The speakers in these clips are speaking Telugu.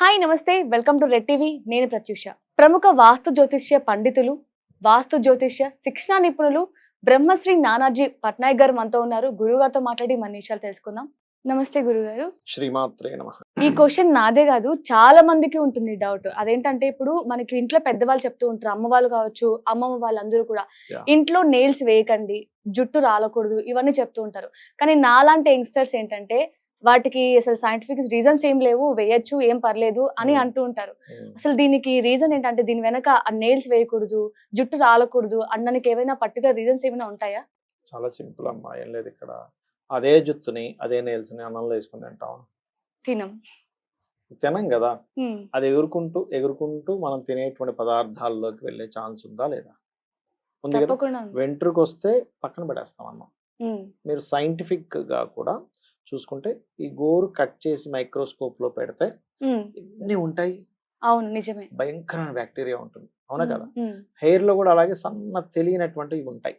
హాయ్ నమస్తే. Welcome to red TV. నేను ప్రత్యూష. ప్రముఖ వాస్తు జ్యోతిష్య పండితులు వాస్తు జ్యోతిష్య శిక్షణా నిపుణులు బ్రహ్మశ్రీ నానాజీ పట్నాయక్ గారు మనతో ఉన్నారు. గురుగారితో మాట్లాడి మన విషయాలు తెలుసుకుందాం. నమస్తే గురుగారు. శ్రీమాత్రే నమ. ఈ క్వశ్చన్ నాదే కాదు చాలా మందికి ఉంటుంది డౌట్. అదేంటంటే ఇప్పుడు మనకి ఇంట్లో పెద్దవాళ్ళు చెప్తూ ఉంటారు అమ్మ వాళ్ళు కావచ్చు అమ్మమ్మ వాళ్ళందరూ కూడా. ఇంట్లో నెయిల్స్ వేయకండి జుట్టు రాలకూడదు ఇవన్నీ చెప్తూ ఉంటారు. కానీ నాలాంటి యంగ్స్టర్స్ ఏంటంటే వాటికి అసలు సైంటిఫిక్ రీజన్స్ ఏం లేవు వేయచ్చు ఏం పర్లేదు అని Hmm. అంటూ ఉంటారు. అసలు దీనికి రీజన్ ఏంటంటే దీని వెనక ఆ నెయిల్స్ వేయకూడదు జుట్టు రాలకూడదు అనడానికి ఏమైనా పర్టికులర్ రీజన్స్ ఏమైనా ఉంటాయా? చాలా సింపుల్ అమ్మా ఏం లేదు ఇక్కడ. అదే జుత్తుని అదే నేల్స్ని అన్నంలో వేసుకుని తింటాం. తినం. తినం కదా. Hmm. అది ఎగురుకుంటూ ఎగురుకుంటూ మనం తినేటువంటి పదార్థాల్లోకి వెళ్ళే ఛాన్స్ ఉందా లేదా? ఉంది కదా. వెంట్రుకు వస్తే పక్కన పడేస్తాం అన్నం. Hmm. మీరు scientific గా కూడా చూసుకుంటే ఈ గోరు కట్ చేసి మైక్రోస్కోప్లో పెడితే. ఎన్ని ఉంటాయి అవును నిజమే భయంకరమైన బ్యాక్టీరియా ఉంటుంది అవునా కదా. హెయిర్లో కూడా అలాగే సన్న తెలియనటువంటివి ఉంటాయి.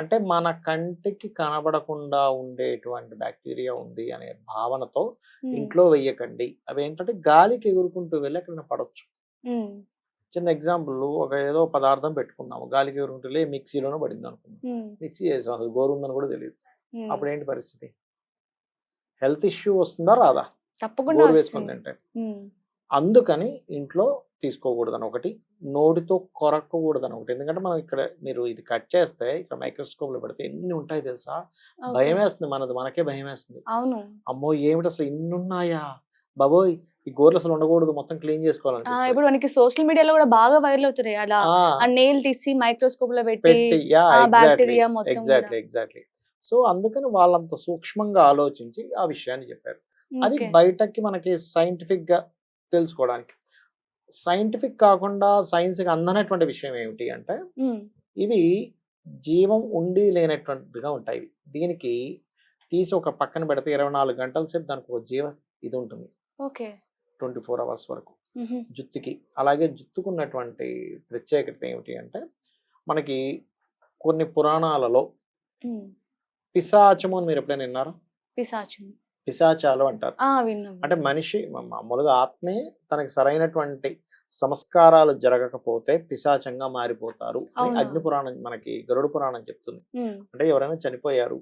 అంటే మన కంటికి కనబడకుండా ఉండేటువంటి బ్యాక్టీరియా ఉంది అనే భావనతో. ఇంట్లో వెయ్యకండి అవి ఏంటంటే గాలికి ఎగురుకుంటూ వెళ్ళి ఎక్కడైనా పడవచ్చు. చిన్న ఎగ్జాంపుల్ ఒక ఏదో పదార్థం పెట్టుకున్నాము గాలికి ఎగురుకుంటూ వెళ్ళి మిక్సీలోనే పడింది అనుకున్నాం. మిక్సీ చేసాం అసలు గోరు ఉందని కూడా తెలియదు. అప్పుడు ఏంటి పరిస్థితి హెల్త్ ఇష్యూ వస్తుందా రాదా? తప్పకుండా. వేసుకుంది అంటే. అందుకని ఇంట్లో తీసుకోకూడదని ఒకటి నోటితో కొరక్కకూడదని ఒకటి. ఎందుకంటే మనం ఇక్కడ మీరు ఇది కట్ చేస్తే ఇక్కడ మైక్రోస్కోప్లో పెడితే ఎన్ని ఉంటాయి తెలుసా. భయం వేస్తుంది మనది మనకే భయం వేస్తుంది అవును. అమ్మో! ఏమిటి అసలు ఇన్ని ఉన్నాయా బాబోయ్! ఈ గోర్లు అసలు ఉండకూడదు మొత్తం క్లీన్ చేసుకోవాలనిపిస్తుంది. ఇప్పుడు మనకి సోషల్ మీడియాలో కూడా బాగా వైరల్ అవుతున్నాయి. అలా ఆ, నెయిల్ తీసి మైక్రోస్కోప్లో పెట్టి ఎగ్జాక్ట్లీ ఎగ్జాక్ట్లీ. సో అందుకని వాళ్ళంత సూక్ష్మంగా ఆలోచించి ఆ విషయాన్ని చెప్పారు. అది. బయటకి మనకి సైంటిఫిక్గా తెలుసుకోవడానికి. సైంటిఫిక్ కాకుండా సైన్స్కి అందనటువంటి విషయం ఏమిటి అంటే ఇవి జీవం ఉండి లేనటువంటిగా ఉంటాయి. దీనికి తీసి ఒక పక్కన పెడితే ఇరవై నాలుగు గంటల సేపు దానికి ఒక జీవ ఇది ఉంటుంది. ఓకే. ట్వంటీ ఫోర్ అవర్స్ వరకు. జుత్తుకి. అలాగే జుత్తుకున్నటువంటి ప్రత్యేకత ఏమిటి అంటే మనకి కొన్ని పురాణాలలో పిశాచము అని మీరు ఎప్పుడైనా విన్నారా? పిశాచం పిశాచాలు అంటారు. అంటే మనిషి మామూలుగా ఆత్మే తనకి సరైనటువంటి సంస్కారాలు జరగకపోతే పిశాచంగా మారిపోతారు అని? అగ్ని పురాణం మనకి గరుడ పురాణం చెప్తుంది. అంటే ఎవరైనా చనిపోయారు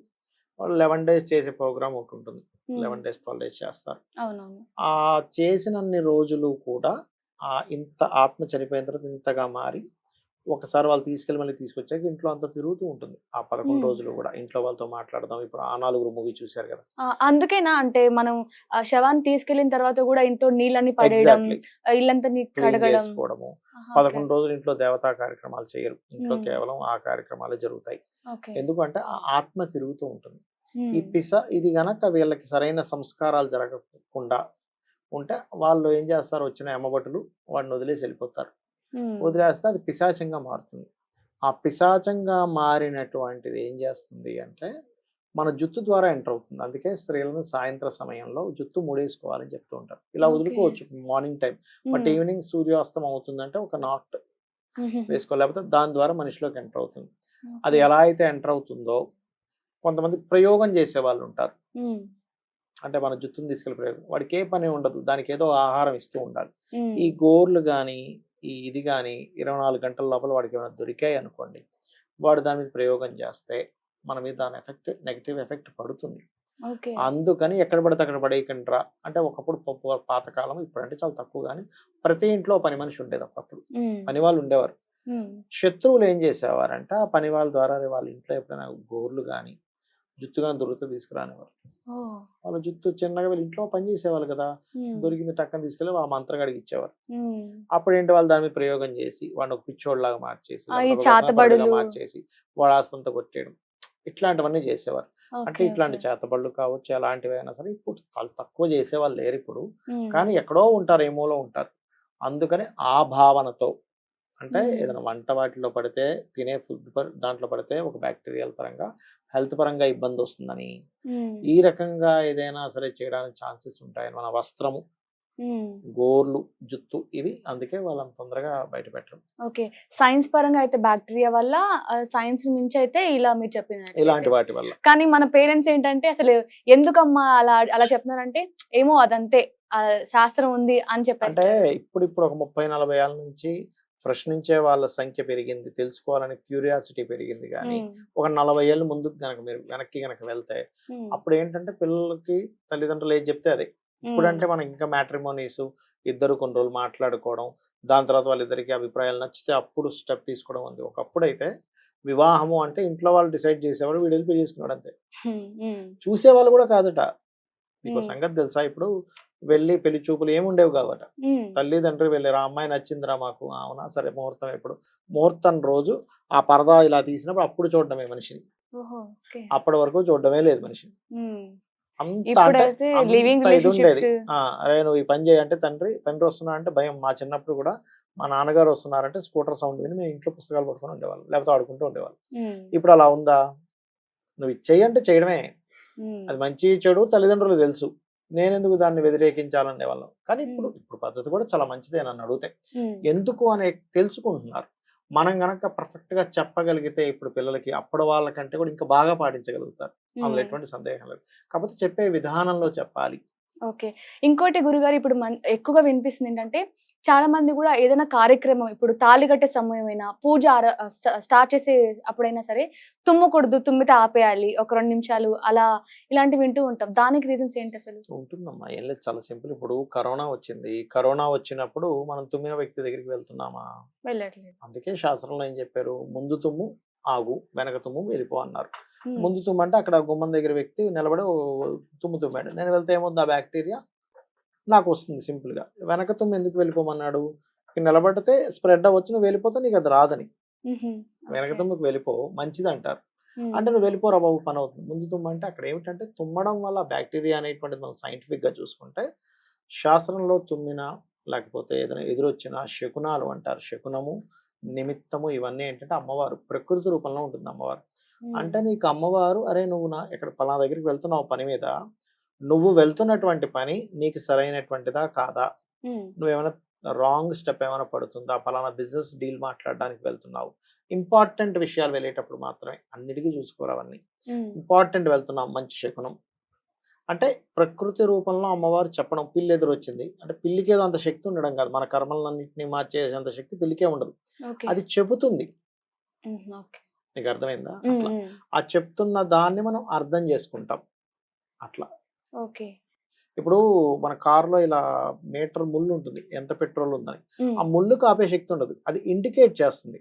వాళ్ళు లెవెన్ డేస్ చేసే ప్రోగ్రామ్ ఒకటి ఉంటుంది. లెవెన్ డేస్ ట్వెల్వ్ డేస్ చేస్తారు. ఆ చేసినన్ని రోజులు కూడా ఆ ఇంత ఆత్మ చనిపోయిన తర్వాత ఇంతగా మారి ఒకసారి వాళ్ళు తీసుకెళ్ళి మళ్ళీ తీసుకొచ్చాక ఇంట్లో అంతా తిరుగుతూ ఉంటుంది. ఆ పదకొండు. రోజులు కూడా ఇంట్లో వాళ్ళతో మాట్లాడదాం. ఇప్పుడు ఆ నాలుగు మూవీ చూశారు కదా. అందుకేనా అంటే మనం శవాన్ని తీసుకెళ్ళిన తర్వాత కూడా ఇంట్లో నీళ్ళని పడేయడం ఇల్లంతా చేసుకోవడము. పదకొండు రోజులు ఇంట్లో దేవతా కార్యక్రమాలు చేయరు. ఇంట్లో. కేవలం ఆ కార్యక్రమాలే జరుగుతాయి. ఎందుకంటే ఆ ఆత్మ తిరుగుతూ ఉంటుంది. ఈ పిస ఇది గనక వీళ్ళకి సరైన సంస్కారాలు జరగకుండా ఉంటే వాళ్ళు ఏం చేస్తారు? వచ్చిన ఎమ్మబట్టులు వాడిని వదిలేసి వెళ్ళిపోతారు. వదిలేస్తే అది పిశాచంగా మారుతుంది. ఆ పిశాచంగా మారినటువంటిది ఏం చేస్తుంది అంటే మన జుత్తు ద్వారా ఎంటర్ అవుతుంది. అందుకే స్త్రీలను సాయంత్ర సమయంలో జుత్తు ముడేసుకోవాలని చెప్తూ ఉంటారు. ఇలా. వదులుకోవచ్చు మార్నింగ్ టైం బట్ ఈవినింగ్ సూర్యాస్తం అవుతుందంటే ఒక నాట్ ఉహు, వేసుకో లేకపోతే దాని ద్వారా మనిషిలోకి ఎంటర్ అవుతుంది. అది. ఎలా అయితే ఎంటర్ అవుతుందో కొంతమంది ప్రయోగం చేసే వాళ్ళు ఉంటారు. అంటే మన జుట్టుని తీసుకెళ్ళి ప్రయోగం. వాడికి ఏ పని ఉండదు. దానికి ఏదో ఆహారం ఇస్తూ ఉండాలి. ఈ గోర్లు కానీ ఈ ఇది కానీ ఇరవై నాలుగు గంటల లోపల వాడికి ఏమైనా దొరికాయి అనుకోండి వాడు దాని మీద ప్రయోగం చేస్తే మన మీద దాని ఎఫెక్ట్ నెగిటివ్ ఎఫెక్ట్ పడుతుంది. అందుకని ఎక్కడ పడితే అక్కడ పడేయకండిరా అంటే ఒకప్పుడు పప్పు పాతకాలం ఇప్పుడంటే చాలా తక్కువ కానీ ప్రతి ఇంట్లో పని మనిషి ఉండేది ఒకప్పుడు. పని వాళ్ళు ఉండేవారు. శత్రువులు ఏం చేసేవారంటే? ఆ పని వాళ్ళ ద్వారా వాళ్ళ ఇంట్లో ఎప్పుడైనా గోర్లు కానీ జుత్తు కానీ దొరికితే తీసుకురానివారు. వాళ్ళ జుత్తు చిన్నగా వీళ్ళ ఇంట్లో పని చేసేవాళ్ళు కదా దొరికింది టక్కన తీసుకెళ్ళి ఆ మంత్రగాడికి ఇచ్చేవారు. అప్పుడు ఏంటి వాళ్ళు దాని మీద ప్రయోగం చేసి వాడిని ఒక పిచ్చోడ్లాగా మార్చేసి. మార్చేసి వాడు ఆస్తంతా కొట్టేయడం. ఇట్లాంటివన్నీ చేసేవారు. అంటే ఇట్లాంటి. చేతబడులు కావచ్చు ఎలాంటివి అయినా సరే ఇప్పుడు చాలా తక్కువ చేసేవాళ్ళు లేరు ఇప్పుడు. కానీ ఎక్కడో ఉంటారు ఏమోలో ఉంటారు. అందుకని ఆ భావనతో అంటే. ఏదైనా వంట వాటిలో పడితే తినే ఫుడ్ దాంట్లో పడితే ఒక బ్యాక్టీరియల్ పరంగా హెల్త్ పరంగా ఇబ్బంది వస్తుందని. ఈ రకంగా ఏదైనా సరే చేయడానికి ఛాన్సెస్ ఉంటాయని మన వస్త్రము. గోర్లు జుత్తు ఇవి అందుకే వాళ్ళని తొందరగా బయట పెట్టరు ఓకే. సైన్స్ పరంగా అయితే బ్యాక్టీరియా వల్ల సైన్స్ మించి అయితే ఇలా మీరు చెప్పిన ఇలాంటి వాటి వల్ల. కానీ మన పేరెంట్స్ ఏంటంటే అసలు ఎందుకమ్మా అలా అలా చెప్తున్నారంటే ఏమో అదంతే శాస్త్రం ఉంది అని అంటే చెప్పేసి ఇప్పుడు ఇప్పుడు ఒక ముప్పై నలభై ఏళ్ళ నుంచి ప్రశ్నించే వాళ్ళ సంఖ్య పెరిగింది తెలుసుకోవాలనే క్యూరియాసిటీ పెరిగింది కానీ ఒక నలభై ఏళ్ళ ముందుకు గనక మీరు వెనక్కి గనక వెళ్తే అప్పుడు ఏంటంటే పిల్లలకి తల్లిదండ్రులు ఏది చెప్తే అదే. ఇప్పుడంటే మనం ఇంకా మ్యాట్రిమోనీస్ ఇద్దరు కొన్ని రోజులు మాట్లాడుకోవడం దాని తర్వాత వాళ్ళిద్దరికి అభిప్రాయాలు నచ్చితే అప్పుడు స్టెప్ తీసుకోవడం ఉంది ఒకప్పుడు అయితే వివాహము అంటే ఇంట్లో వాళ్ళు డిసైడ్ చేసేవాడు వీడు వెళ్ళి పెళ్ళి చేసుకున్నాడు అంతే. చూసేవాళ్ళు కూడా కాదట. Hmm. సంగతి తెలుసా? ఇప్పుడు వెళ్ళి పెళ్ళి చూపులు ఏమి ఉండేవి కావట తల్లిదండ్రులు వెళ్ళారు ఆ అమ్మాయి నచ్చిందిరా మాకు. అవునా సరే ముహూర్తం ఎప్పుడు? ముహూర్తం రోజు ఆ పరదా ఇలా తీసినప్పుడు అప్పుడు చూడడమే మనిషిని. అప్పటి వరకు చూడడమే లేదు మనిషిని. అంత అంటే ఇప్పుడైతే అంత లివింగ్ ఇది ఉండేది. రిలేషన్షిప్స్ ఆ, అరే నువ్వు ఈ పని చేయంటే తండ్రి తండ్రి వస్తున్నా అంటే భయం. మా చిన్నప్పుడు కూడా మా నాన్నగారు వస్తున్నారంటే స్కూటర్ సౌండ్ విని మేము ఇంట్లో పుస్తకాలు పట్టుకొని ఉండేవాళ్ళం. లేకపోతే ఆడుకుంటూ ఉండేవాళ్ళం. ఇప్పుడు అలా ఉందా? నువ్వు ఇది అంటే చేయడమే అది మంచి చెడు తల్లిదండ్రులు తెలుసు. నేను ఎందుకు దాన్ని వ్యతిరేకించాలనే వాళ్ళం కానీ ఇప్పుడు ఇప్పుడు పద్ధతి కూడా చాలా మంచిదే నన్ను అడిగితే. ఎందుకు అనే తెలుసుకుంటున్నారు. మనం గనక పర్ఫెక్ట్గా చెప్పగలిగితే ఇప్పుడు పిల్లలకి అప్పటి వాళ్ళకంటే కూడా ఇంకా బాగా పాటించగలుగుతారు. అందులో ఎటువంటి సందేహం లేదు. కాకపోతే చెప్పే విధానంలో చెప్పాలి. ఓకే. ఇంకోటి గురుగారు ఇప్పుడు ఎక్కువగా వినిపిస్తుంది ఏంటంటే చాలా మంది కూడా ఏదైనా కార్యక్రమం ఇప్పుడు తాళి కట్టే సమయమైనా పూజ స్టార్ట్ చేసే అప్పుడైనా సరే తుమ్మకూడదు తుమ్మితే ఆపేయాలి ఒక రెండు నిమిషాలు అలా ఇలాంటివి వింటూ ఉంటాం. దానికి రీజన్స్ ఏంటి అసలు? ఉంటుందమ్మా. ఏం లేదు చాలా సింపుల్. ఇప్పుడు కరోనా వచ్చింది. కరోనా వచ్చినప్పుడు మనం తుమ్మిన వ్యక్తి దగ్గరికి వెళ్తున్నామా? వెళ్ళట్లేదు. అందుకే శాస్త్రంలో ఏం చెప్పారు? ముందు తుమ్ము ఆగు వెనక తుమ్ము వెళ్ళిపో అన్నారు. ముందు తుమ్ము అంటే అక్కడ గుమ్మం దగ్గర వ్యక్తి నిలబడి తుమ్ము తుమ్మాడు. నేను వెళ్తే ఏముంది? ఆ బ్యాక్టీరియా నాకు వస్తుంది simple గా వెనక తుమ్ము ఎందుకు వెళ్ళిపోమన్నాడు? నిలబడితే స్ప్రెడ్ అవ్వచ్చు నువ్వు వెళ్ళిపోతే నీకు అది రాదని. వెనక. తుమ్ముకు వెళ్ళిపో మంచిది అంటారు అంటే నువ్వు వెళ్ళిపోరా బాబు పని అవుతుంది. ముందు తుమ్ము అంటే అక్కడ ఏమిటంటే తుమ్మడం వల్ల బ్యాక్టీరియా అనేటువంటిది మనం scientific గా చూసుకుంటే శాస్త్రంలో తుమ్మిన లేకపోతే ఏదైనా ఎదురొచ్చిన శకునాలు అంటారు. శకునము నిమిత్తము ఇవన్నీ ఏంటంటే అమ్మవారు ప్రకృతి రూపంలో ఉంటుంది అమ్మవారు. అంటే నీకు అమ్మవారు అరే నువ్వు నా ఇక్కడ పలానా దగ్గరికి వెళ్తున్నావు పని మీద నువ్వు వెళ్తున్నటువంటి పని నీకు సరైనటువంటిదా కాదా? నువ్వేమైనా రాంగ్ స్టెప్ ఏమైనా పడుతుందా? పలానా బిజినెస్ డీల్ మాట్లాడడానికి వెళ్తున్నావు. ఇంపార్టెంట్ విషయాలు వెళ్ళేటప్పుడు మాత్రమే అన్నిటికీ చూసుకోరు అవన్నీ. ఇంపార్టెంట్ వెళ్తున్నాం మంచి శకునం. అంటే ప్రకృతి రూపంలో అమ్మవారు చెప్పడం పిల్లి ఎదురు వచ్చింది. అంటే పిల్లికి ఏదో అంత శక్తి ఉండడం కాదు. మన కర్మలన్నింటినీ మార్చేసేంత శక్తి పిల్లికే ఉండదు. అది చెబుతుంది. నీకు అర్థమైందా అట్లా. ఆ చెప్తున్న దాన్ని మనం అర్థం చేసుకుంటాం. అట్లా. ఓకే. ఇప్పుడు మన కారులో ఇలా మీటర్ ముళ్ళు ఉంటుంది. ఎంత పెట్రోల్ ఉందని. ఆ ముళ్ళు కాపే శక్తి ఉండదు. అది ఇండికేట్ చేస్తుంది.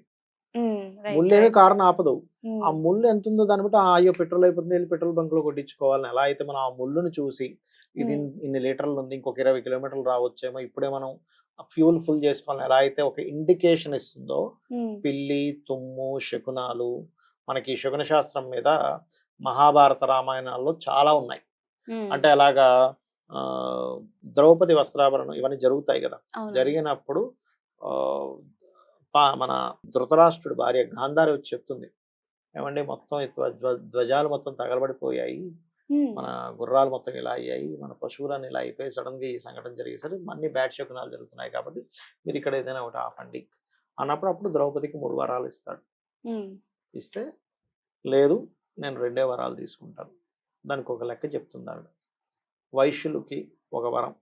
ముళ్ళు ఏమి. కారుని ఆపదు. ఆ ముళ్ళు ఎంత ఉందో దాన్ని బట్టి "ఆ, అయ్యో! పెట్రోల్ అయిపోతుంది. వెళ్ళి పెట్రోల్ బంక్లో కొట్టించుకోవాలని. ఎలా అయితే మనం ఆ ముళ్ళును చూసి ఇది ఇన్ని లీటర్లు ఉంది. ఇంకొక ఇరవై కిలోమీటర్లు రావచ్చేమో. ఇప్పుడే మనం ఫ్యూల్ ఫుల్ చేసుకోవాలని. ఎలా అయితే ఒక ఇండికేషన్ ఇస్తుందో పిల్లి తుమ్ము శకునాలు మనకి శకున శాస్త్రం మీద మహాభారత రామాయణాల్లో చాలా ఉన్నాయి. అంటే అలాగా ఆ, ద్రౌపది వస్త్రాభరణం ఇవన్నీ జరుగుతాయి కదా. జరిగినప్పుడు మన ధృతరాష్ట్రుడు భార్య గాంధారి వచ్చి చెప్తుంది. ఏమండి మొత్తం ధ్వజాలు మొత్తం తగలబడిపోయాయి. మన గుర్రాలు మొత్తం ఇలా అయ్యాయి. మన పశువులన్నీ ఇలా అయిపోయి సడన్గా ఈ సంఘటన జరిగేసరి అన్ని బ్యాడ్ శకునాలు జరుగుతున్నాయి కాబట్టి మీరు ఇక్కడ ఏదైనా ఒకటి ఆపండి. అన్నప్పుడు అప్పుడు ద్రౌపదికి మూడు వరాలు ఇస్తాడు. ఇస్తే లేదు నేను రెండే వరాలు తీసుకుంటాను. దానికి ఒక లెక్క చెప్తుంది ఆవిడ వైశ్యులకి ఒక వరం.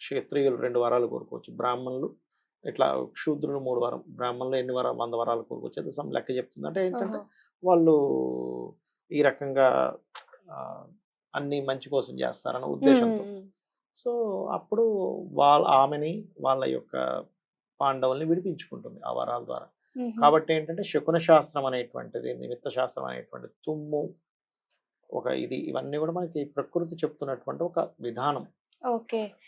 క్షత్రియులు రెండు వరాలు కోరుకోవచ్చు. బ్రాహ్మణులు ఇట్లా శూద్రులు మూడు వరం. బ్రాహ్మణులు ఎన్ని వరం వంద వరాలు కోరుకోవచ్చు. అది సమ్ లెక్క చెప్తుంది. అంటే ఏంటంటే. వాళ్ళు ఈ రకంగా అన్ని మంచి కోసం చేస్తారన్న ఉద్దేశంతో. సో అప్పుడు వాళ్ళ ఆమెని వాళ్ళ యొక్క పాండవుల్ని విడిపించుకుంటుంది ఆ వరాల ద్వారా. కాబట్టి ఏంటంటే శకున శాస్త్రం అనేటువంటిది నిమిత్త శాస్త్రం అనేటువంటి తుమ్ము ఒక ఇది ఇవన్నీ కూడా మనకి ప్రకృతి చెప్తున్నటువంటి ఒక విధానం. ఓకే.